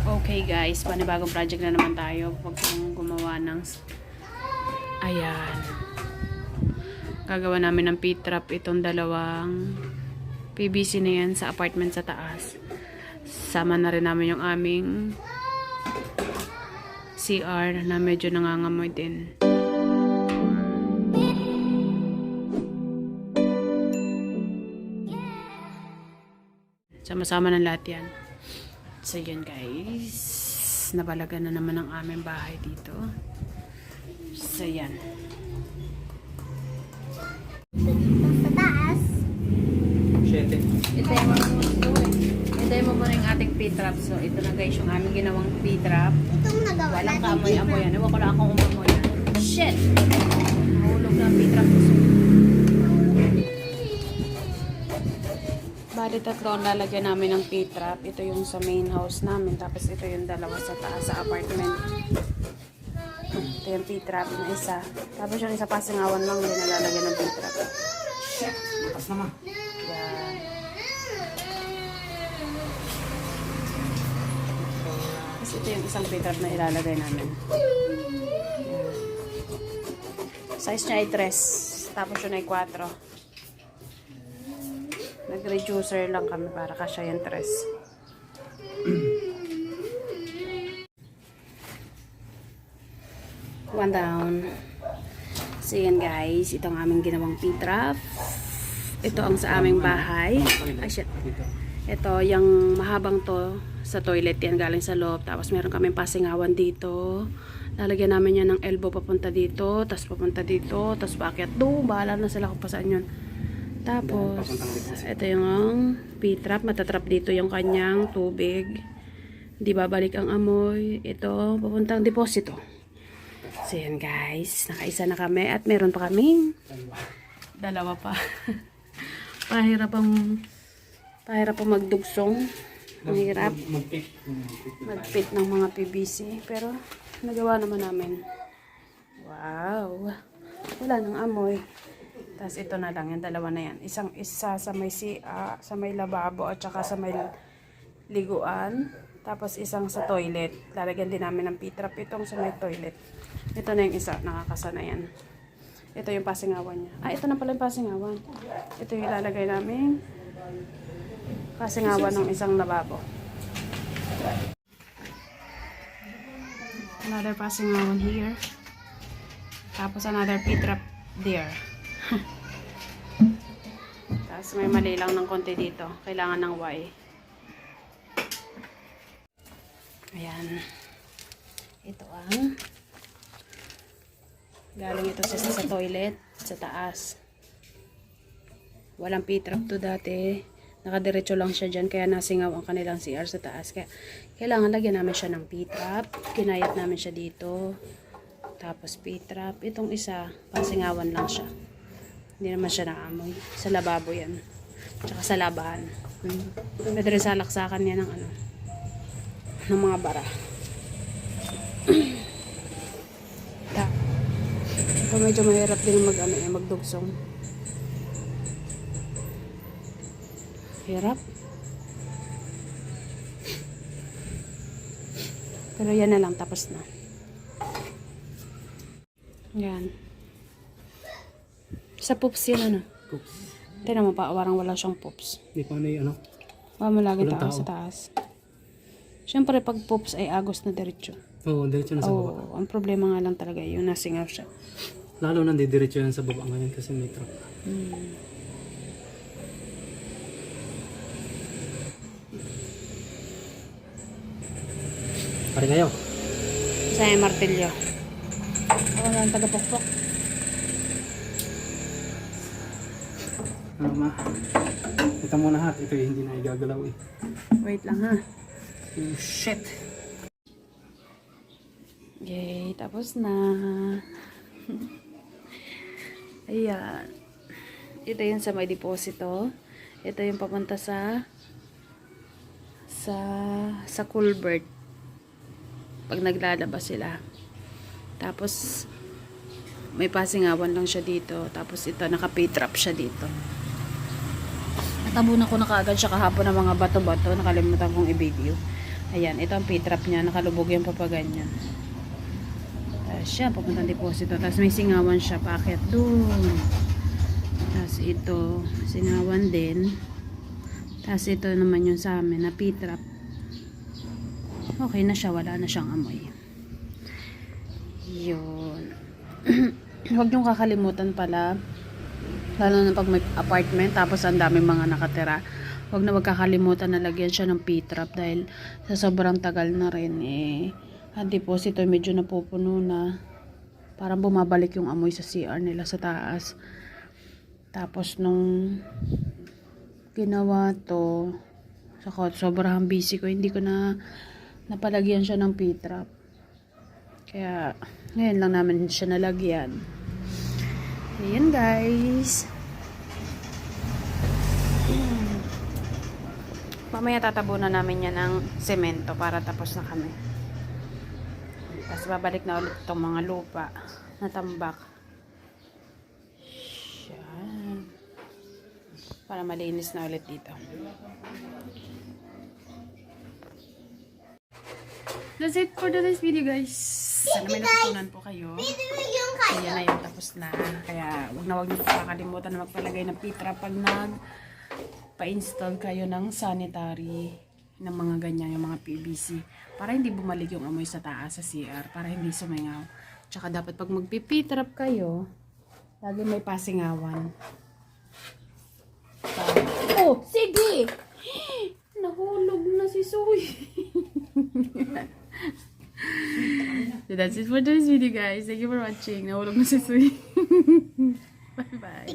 Okay guys, panibagong project na naman tayo. Huwag kong gumawa ng... Ayan. Gagawa namin ng P-trap itong dalawang PVC na yan sa apartment sa taas. Sama na rin namin yung aming CR na medyo nangangamoy din. Sama-sama ng lahat yan. So yun guys, nabalagan na naman ang aming bahay dito. So yan. Sa taas. Siyete. Itay mo Itay mo muna yung ating P-trap. So ito na guys yung aming ginawang P-trap. Itong nagawa Walang natin kaamoy-amoy yan. Ewan ko lang kung umamoy yan. Shit! Nahulog na ang P-trap ko. Bali tatlo ang lalagyan namin ng P-trap. Ito yung sa main house namin. Tapos ito yung dalawa sa taas sa apartment. Ito yung P-trap na isa. Tapos yung isa pasingawan lang din na lalagyan ng P-trap. Lakas naman. Yan. Tapos ito yung isang P-trap na ilalagay namin. Yan. Size niya ay 3. Tapos yun ay 4. Nag-reducer lang kami para kasya yung 3. One down. So yan guys, ito ang aming ginawang P-trap. Ito ang sa aming bahay. Ay shit. Ito, yung mahabang to sa toilet yan galing sa loob. Tapos meron kaming pasingawan dito. Lalagyan namin yan ng elbow papunta dito. Tapos papunta dito. Tapos paakyat doon. Bahala na sila kung pa saan yun. Tapos, ito yung P-trap. Matatrap dito yung kanyang tubig. Hindi babalik ang amoy. Ito, papuntang deposito. So yan guys. Nakaisa na kami. At meron pa kaming dalawa pa. Pahirap ang pahirap ang magdugsong. Mahirap Mag-pick. magpit ng mga PVC. Pero nagawa naman namin. Wow. Wala nang amoy. Tapos ito na lang, yung dalawa na yan. Isang isa sa may si sa may lababo at saka sa may liguan. Tapos isang sa toilet. Lalagyan din namin ng P-trap itong sa may toilet. Ito na yung isa, nakakasana yan. Ito yung pasingawan niya. Ah, ito na pala yung pasingawan. Ito yung ilalagay namin pasingawan ng isang lababo. Another pasingawan here. Tapos another P-trap there. Tapos may mali lang ng konti dito. Kailangan ng Y. Ayan. Ito ang galing ito sa, sa toilet sa taas. Walang P-trap to dati. Nakadiretso lang siya dyan kaya nasingaw ang kanilang CR sa taas. Kaya kailangan lagyan namin siya ng P-trap. Kinayat namin siya dito. Tapos P-trap. Itong isa, pasingawan lang siya. Hindi naman siya naamoy. Sa lababo yan. Tsaka sa labahan. Hmm. Pwede rin sa laksakan yan ng ano. Ng mga bara. Ta. Ito medyo mahirap din mag ano, eh, magdugsong. Hirap. Pero yan na lang, tapos na. Yan. Sa poops yan, ano? Oops. Tignan mo pa, warang wala siyang poops. Hindi pa ano yung ano. Wala mo lagi tao tao. sa taas. Siyempre, pag poops ay agos na diretso. Oo, diretso na sa baba. Oo, ang problema nga lang talaga, yung nasingaw siya. Lalo na diretso yan sa baba ngayon kasi may truck. Hmm. Pare kayo. Sa martilyo. Ako na ang tagapokpok. Ano ma? Ito muna ha. Ito yung hindi na igagalaw eh. Wait lang ha. Oh, shit. Yay, tapos na. Ayan. Ito yung sa may deposito. Ito yung papunta sa sa sa culvert. Pag naglalabas sila. Tapos may pasingawan lang siya dito. Tapos ito naka-pay-trap siya dito. Natabunan ko na kaagad siya kahapon ng mga bato-bato. Nakalimutan kong i-video. Ayan, ito ang P-trap niya. Nakalubog yung papaganyan. Tapos siya, papuntang deposito. Tapos may singawan siya, packet doon. Tapos ito, singawan din. Tapos ito naman yung sa amin, na P-trap. Okay na siya, wala na siyang amoy. Yun. Huwag niyong kakalimutan pala, lalo na pag may apartment, tapos ang daming mga nakatira. Huwag na wag kakalimutan na lagyan siya ng P-trap dahil sa sobrang tagal na rin eh, ang deposito medyo napupuno na. Parang bumabalik yung amoy sa CR nila sa taas. Tapos nung ginawa to, sa sobrang busy ko, hindi ko na napalagyan siya ng P-trap. Kaya, ngayon lang namin siya nalagyan. Ayan guys. Mamaya tatabunan namin yan ng semento para tapos na kami. Tapos babalik na ulit itong mga lupa na tambak. Yan. Para malinis na ulit dito. That's it for today's video guys. Sana may natutunan po kayo. Yung Ayan na yun, tapos na. Kaya wag na wag niyo kakalimutan na magpalagay ng pitra pag nag pa-install kayo ng sanitary ng mga ganyan, yung mga PVC. Para hindi bumalik yung amoy sa taas sa CR. Para hindi sumingaw. Tsaka dapat pag magpipitrap kayo, lagi may pasingawan. Para- Oh, sige! Nahulog na si Soy. so that's it for today's video guys. Thank you for watching. Nahulog na si. Bye-bye.